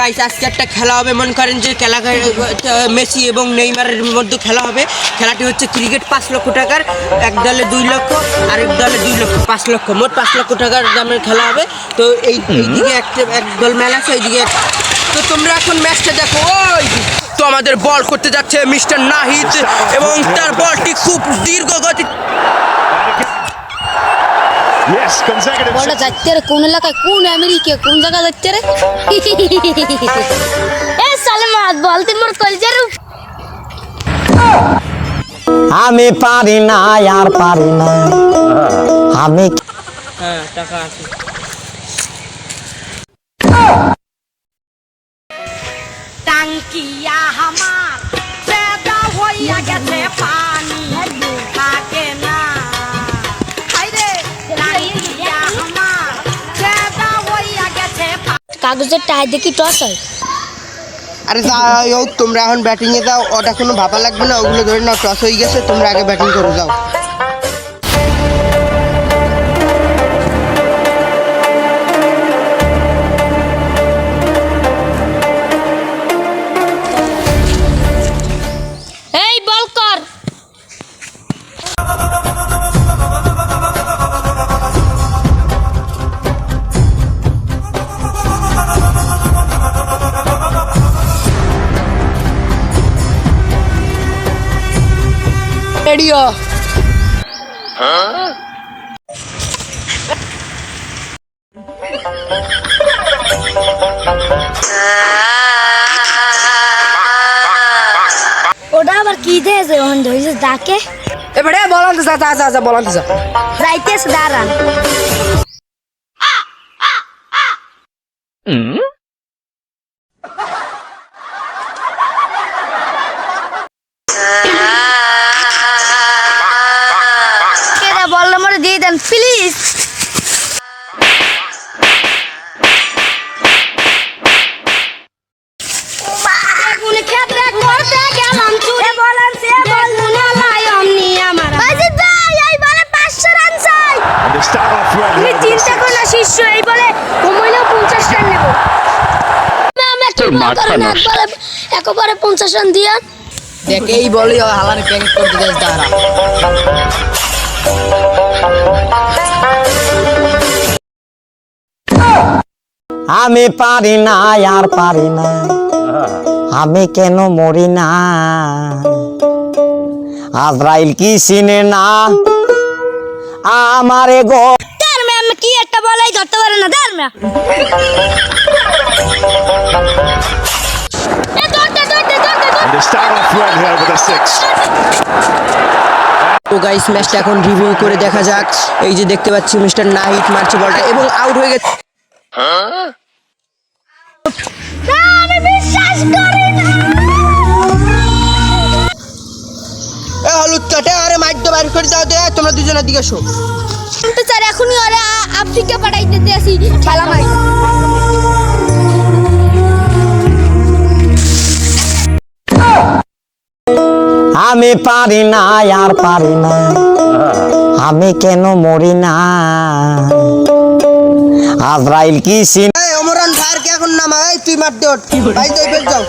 Guys আজকে একটা খেলা হবে। মনে করেন যে খেলা মেসি এবং নেইমারের মধ্যে খেলা হবে। খেলাটি হচ্ছে ক্রিকেট পাঁচ লক্ষ টাকার। এক দলে দুই লক্ষ আরেক দলে দুই লক্ষ পাঁচ লক্ষ মোট পাঁচ লক্ষ টাকার দামের খেলা হবে। তো এই এইদিকে একটা এক দল ম্যাচ আছে এইদিকে এক- তো তোমরা এখন ম্যাচটা দেখো। ওই। তো আমাদের বল করতে যাচ্ছে মিস্টার নাহিদ এবং তার বলটি খুব দীর্ঘ গতি Yes, consecutive. বলটা যাচ্ছে রে কোন এলাকায় কোন আমেরিকা কোন জায়গা যাচ্ছে রে এ সালমাত বল তুই মোর কলজার আমি পারি না আর পারি না আমি হ্যাঁ টাকা আছে টাঙ্কিয়া হামার কাগজের টাই দেখি টস হয়। আরে যাই হোক, তোমরা এখন ব্যাটিংয়ে যাও, ওটা কোনো ভাবা লাগবে না, ওগুলো ধরে নাও টস হয়ে গেছে, তোমরা আগে ব্যাটিং করে যাও। রেডিও। ওটা আবার কি দিয়েছে ওখান ধরেছে ডাকে এবারে বলান তো যা যা যা যা বলান তো যাইতেছে দাঁড়ান। এটা বললে মরে দিয়ে দেন প্লিজ বেগুন ক্ষেত্রে করতে গেলাম চুরে। বলান সে বেগুন লাই অমনি আমার বাজিত ভাই এই বলে 500 রান চাই। And they start off well তুমি here with a চিন্তা করো না শিষ্য এই বলে কমাইলেও 50 রান নেব। আমি একটু করে না একবারে একবারে 50 রান দিয়া। দেখ এই প্যাকেট দাঁড়া। আমি পারি না আর পারি না। আমি কেন মরি না? আজরাইল কি চিনে না? আমারে গো ম্যাম কি একটা বলাই ধরতে পারে না? দার ম্যাম. তো গাইস ম্যাচটা এখন রিভিউ করে দেখা যাক। এই যে দেখতে পাচ্ছি মিস্টার নাহিদ মারছে বলটা এবং আউট হয়ে গেছে আমি বিশ্বাস করি না এ হলুদ কাটে আরে মাইক বাইর করে দাও দে তোমরা দুজনের দিকে শো। তো স্যার এখনই ওরে আ- আফ্রিকা পাঠাইতে দিয়েছি খেলা মাই আমি পারি না আর পারি না। আমি কেন মরি না? আজরাইল কি চিনে এই অমরান ভাইয়ের কে এখন নামা এই তুই মার দে ভাই তো বেল যাও।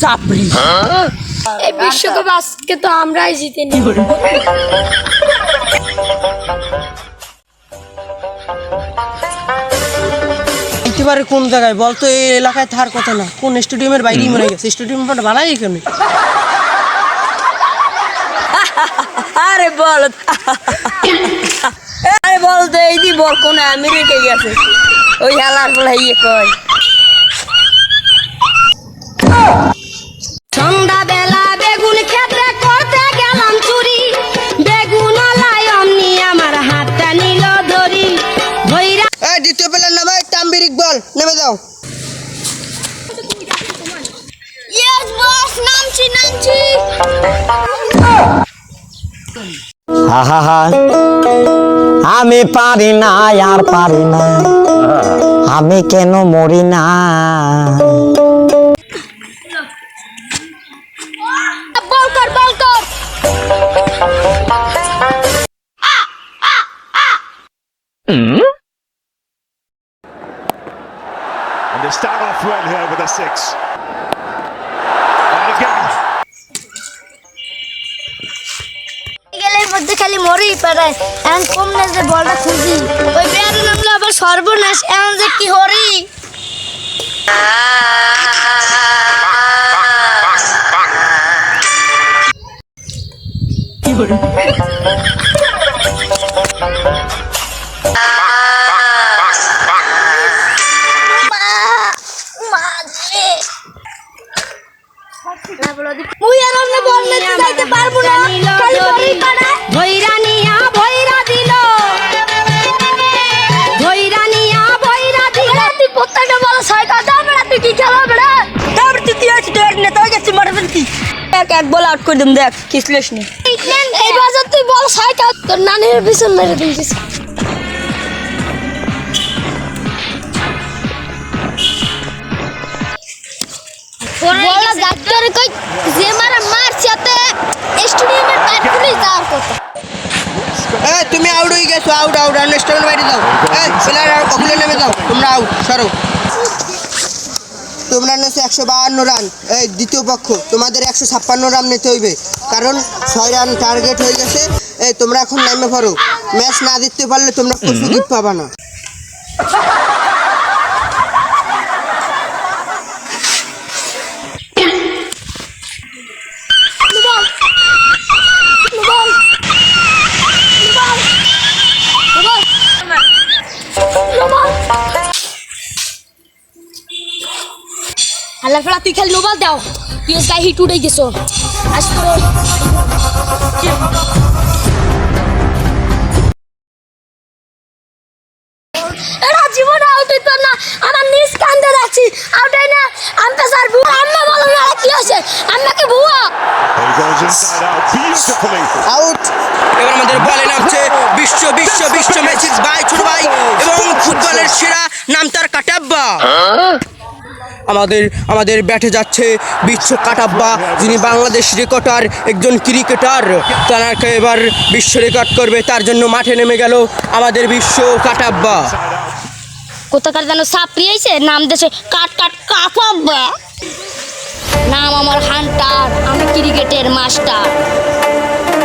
সাপড়ি এই বিশ্বকাপ আজকে তো আমরাই জিতে নিব। একেবারে কোন জায়গায়? বলতো, এই এলাকায় থার কথা না। কোন স্টেডিয়ামের বাইরেই মনে গেছে। স্টেডিয়াম বানাই এখানে। আরে বল। আরে বল তো, এই বল কোন আমেরিকা গেছে। ওই হেলার বলে ইয়ে কয়। আমি পারি না আর পারি না আমি কেন মরি না And they start off well here with a six. এখন কম না যে বলটা খুঁজি। ওই বেয়ারে নামলে আবার সর্বনাশ। এখন যে কি হরি? মুই আর অন্য যাইতে পারব না। খালি এক এক বল আউট করে দিম দেখ কিসলেস নি। এই বাজার তুই বল কথা তোর নানির পিছন মেরে দিয়েছিস। বলা ডাক্তার কই যে মারা মারছে তে স্টেডিয়ামের বাইরে খুলে যাওয়ার কথা। এই তুমি আউট হয়ে গেছো আউট আউট আন্ডারস্ট্যান্ড বাইরে দাও এই প্লেয়ার ওখানে নেমে দাও তোমরা আউট সরো। তোমরা নেছো একশো বাহান্ন রান। এই দ্বিতীয় পক্ষ তোমাদের একশো ছাপ্পান্ন রান নিতে হইবে। কারণ ছয় রান টার্গেট হয়ে গেছে। এই তোমরা এখন নামে পড়ো। ম্যাচ না জিততে পারলে তোমরা কিছু গিফট পাবা না। হালা ফেলা তুই খালি নোবাল দাও। পিএস গাই হিট উড়ে গেছো এরা জীবন আউট হইতো না আমার নিজ কান্দে রাখছি। আউট হয় না আমি স্যার বুয়া আম্মা বলো না কি হয়েছে? আম্মাকে. আউট এবার আমাদের বলে নামছে বিশ্ব বিশ্ব বিশ্ব মেসিস আমাদের আমাদের ব্যাটে যাচ্ছে বিশ্ব কাটাব্বা যিনি বাংলাদেশ রেকর্ডার, একজন ক্রিকেটার। তাকে এবার বিশ্ব রেকর্ড করবে, তার জন্য মাঠে নেমে গেল আমাদের বিশ্ব কাটাব্বা কোথাকার যেন সাপড়ি আইছে, নাম দেশে কাট কাট কাপাব্বা নাম আমার হান্টার, আমি ক্রিকেটের মাস্টার।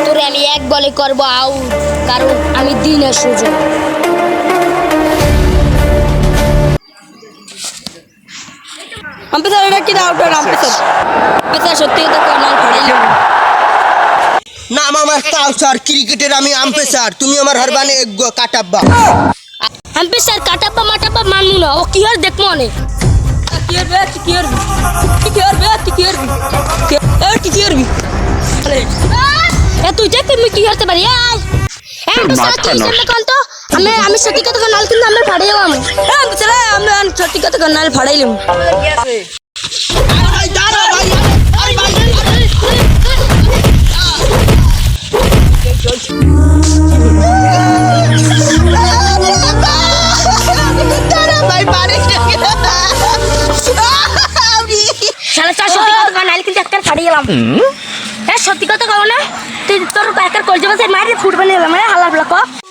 তোরে আমি এক বলে করব আউট কারণ আমি দিনের সুযোগ। আম্পেসার এটা কি আউট হয় আম্পেসার আম্পেসার সত্যি কথা কয় নাল ফাড়াইলো নাম আমার কাউসার ক্রিকেটের আমি আম্পেসার তুমি আমার হরবানে কাটাব্বা। আমি স্যার কাটাপ্পা মাটাপ্পা মানমু না। ও কি আর দেখব অনেক কি করবে কি করবে? কি করবে কি করবে? এ কি করবি? এ তুই দেখ আমি কি পারি? আয় এ তুই সামনে কোন তো? আমি আমি সত্যি কথা নাল কিন্তু আমরা ফাড়িয়ে আমি আম্পেসার আমরা সত্যি কথা নাল ফাড়াইলাম শালা চার সত্যি কথা কয় নাল কিন্তু একটা ফাড়িয়ে গেলাম এ সত্যি কথা কও না তুই তোর একটা কল যাবে মারি ফুটবল এলাম হালা ব্লক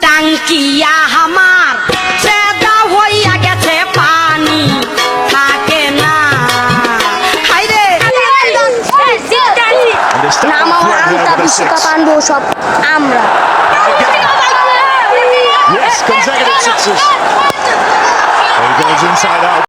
টাঙ্কিয়া হামার চেদা হইয়া গেছে পানি। থাকে না। হাইরে নাম আমার আমতা বিশ্বকাপ আনব সব আমরা। Yes, consecutive sixes. goes inside out.